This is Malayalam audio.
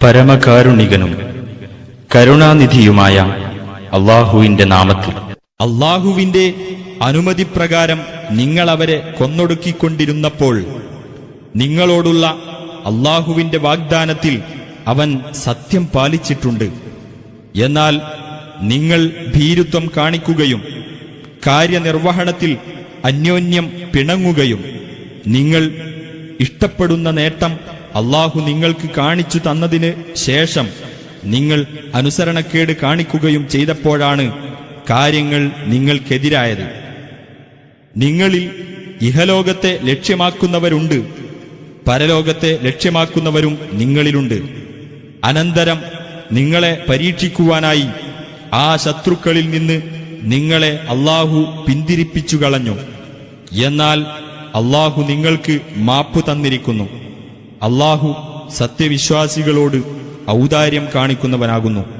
പരമകാരുണികനും കരുണാനിധിയുമായ അള്ളാഹുവിന്റെ നാമത്തിൽ. അള്ളാഹുവിന്റെ അനുമതിപ്രകാരം നിങ്ങൾ അവരെ കൊന്നൊടുക്കിക്കൊണ്ടിരുന്നപ്പോൾ നിങ്ങളോടുള്ള അള്ളാഹുവിന്റെ വാഗ്ദാനത്തിൽ അവൻ സത്യം പാലിച്ചിട്ടുണ്ട്. എന്നാൽ നിങ്ങൾ ഭീരുത്വം കാണിക്കുകയും കാര്യനിർവഹണത്തിൽ അന്യോന്യം പിണങ്ങുകയും നിങ്ങൾ ഇഷ്ടപ്പെടുന്ന നേട്ടം അള്ളാഹു നിങ്ങൾക്ക് കാണിച്ചു തന്നതിന് ശേഷം നിങ്ങൾ അനുസരണക്കേട് കാണിക്കുകയും ചെയ്തപ്പോഴാണ് കാര്യങ്ങൾ നിങ്ങൾക്കെതിരായത്. നിങ്ങളിൽ ഇഹലോകത്തെ ലക്ഷ്യമാക്കുന്നവരുണ്ട് പരലോകത്തെ ലക്ഷ്യമാക്കുന്നവരും നിങ്ങളിലുണ്ട്. അനന്തരം നിങ്ങളെ പരീക്ഷിക്കുവാനായി ആ ശത്രുക്കളിൽ നിന്ന് നിങ്ങളെ അള്ളാഹു പിന്തിരിപ്പിച്ചു കളഞ്ഞു എന്നാൽ അള്ളാഹു നിങ്ങൾക്ക് മാപ്പ് തന്നിരിക്കുന്നു. അള്ളാഹു സത്യവിശ്വാസികളോട് ഔദാര്യം കാണിക്കുന്നവനാകുന്നു.